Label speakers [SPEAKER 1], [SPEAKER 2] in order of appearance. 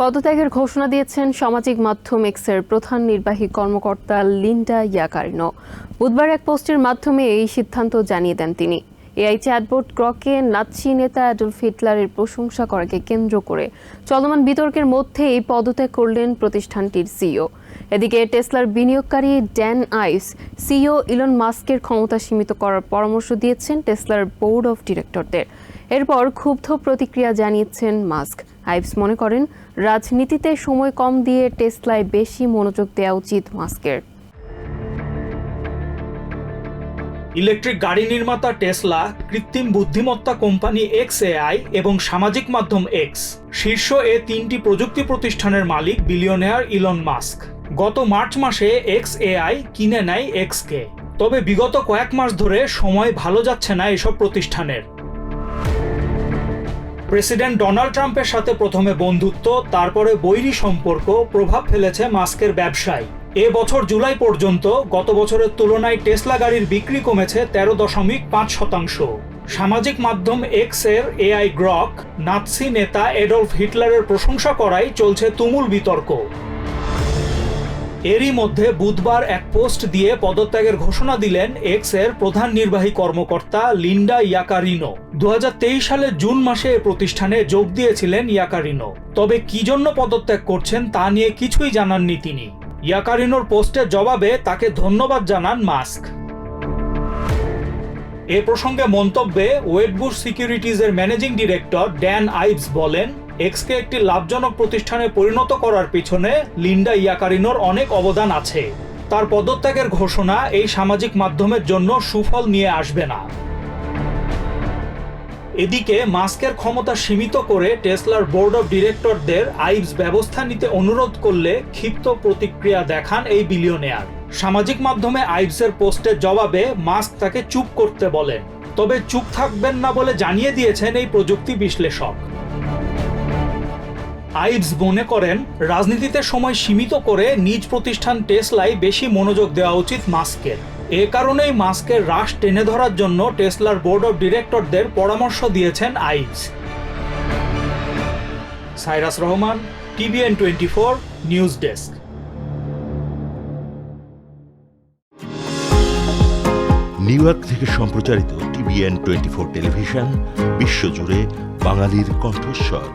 [SPEAKER 1] পদত্যাগের ঘোষণা দিয়েছেন সামাজিক মাধ্যম এক্সের প্রধান নির্বাহী কর্মকর্তা লিন্ডা ইয়াকারিনো। বুধবার এক পোস্টের মাধ্যমে এই সিদ্ধান্ত জানিয়ে দেন তিনি। এআই চ্যাটবোর্ড ক্রকে নাৎসি নেতা অ্যাডলফ হিটলারের প্রশংসা করাকে কেন্দ্র করে চলমান বিতর্কের মধ্যে এই পদত্যাগ করলেন প্রতিষ্ঠানটির সিইও। এদিকে টেসলার বিনিয়োগকারী ড্যান আইস সিইও ইলন মাস্কের ক্ষমতা সীমিত করার পরামর্শ দিয়েছেন টেসলার বোর্ড অফ ডিরেক্টরদের। এরপর ক্ষুব্ধ প্রতিক্রিয়া জানিয়েছেন মাস্ক। আইভস মনে করেন, রাজনীতিতে সময় কম দিয়ে টেসলায় বেশি মনোযোগ দেওয়া উচিত মাস্কের।
[SPEAKER 2] ইলেকট্রিক গাড়ি নির্মাতা টেসলা, কৃত্রিম বুদ্ধিমত্তা কোম্পানি এক্স এআই এবং সামাজিক মাধ্যম এক্স, শীর্ষ এ তিনটি প্রযুক্তি প্রতিষ্ঠানের মালিক বিলিয়নেয়ার ইলন মাস্ক। গত মার্চ মাসে এক্স এআই কিনে নেয় এক্সকে তবে বিগত কয়েক মাস ধরে সময় ভালো যাচ্ছে না এসব প্রতিষ্ঠানের। প্রেসিডেন্ট ডোনাল্ড ট্রাম্পের সাথে প্রথমে বন্ধুত্ব, তারপরে বৈরী সম্পর্ক, প্রভাব ফেলেছে মাস্কের ব্যবসায়। এ বছর জুলাই পর্যন্ত গত বছরের তুলনায় টেসলা গাড়ির বিক্রি কমেছে তেরো দশমিক পাঁচ শতাংশ। সামাজিক মাধ্যম এক্সের এআই গ্রক, নাৎসি নেতা এডলফ হিটলারের প্রশংসা করাই চলছে তুমুল বিতর্ক। এরই মধ্যে বুধবার এক পোস্ট দিয়ে পদত্যাগের ঘোষণা দিলেন এক্সের প্রধান নির্বাহী কর্মকর্তা লিন্ডা ইয়াকারিনো। দু হাজার তেইশ সালের জুন মাসে এ প্রতিষ্ঠানে যোগ দিয়েছিলেন ইয়াকারিনো। তবে কি জন্য পদত্যাগ করছেন তা নিয়ে কিছুই জানাননি তিনি। ইয়াকারিনোর পোস্টের জবাবে তাকে ধন্যবাদ জানান মাস্ক। এ প্রসঙ্গে মন্তব্যে ওয়েটবুশ সিকিউরিটিজের ম্যানেজিং ডিরেক্টর ড্যান আইভস বলেন এক্সকে একটি লাভজনক প্রতিষ্ঠানে পরিণত করার পিছনে লিন্ডা ইয়াকারিনোর অনেক অবদান আছে। তার পদত্যাগের ঘোষণা এই সামাজিক মাধ্যমের জন্য সুফল নিয়ে আসবে না। এদিকে মাস্কের ক্ষমতা সীমিত করে টেসলার বোর্ড অব ডিরেক্টরদের আইভস ব্যবস্থা নিতে অনুরোধ করলে ক্ষিপ্ত প্রতিক্রিয়া দেখান এই বিলিয়নেয়ার। সামাজিক মাধ্যমে আইভসের পোস্টের জবাবে মাস্ক তাকে চুপ করতে বলেন। তবে চুপ থাকবেন না বলে জানিয়ে দিয়েছেন এই প্রযুক্তি বিশ্লেষক। আইভস মনে করেন, রাজনীতিতে সময় সীমিত করে নিজ প্রতিষ্ঠান টেসলাই বেশি মনোযোগ দেওয়া উচিত মাস্কের। এ কারণেই মাস্কের হ্রাস টেনে ধরার জন্য টেসলার বোর্ড অফ ডিরেক্টরদের পরামর্শ দিয়েছেন Ives Cyrus Rahman, TVN twenty four, news desk.
[SPEAKER 3] New York থেকে সম্প্রচারিত টিভিএন টোয়েন্টি ফোর টেলিভিশন, বিশ্বজুড়ে বাঙালির কণ্ঠস্বর।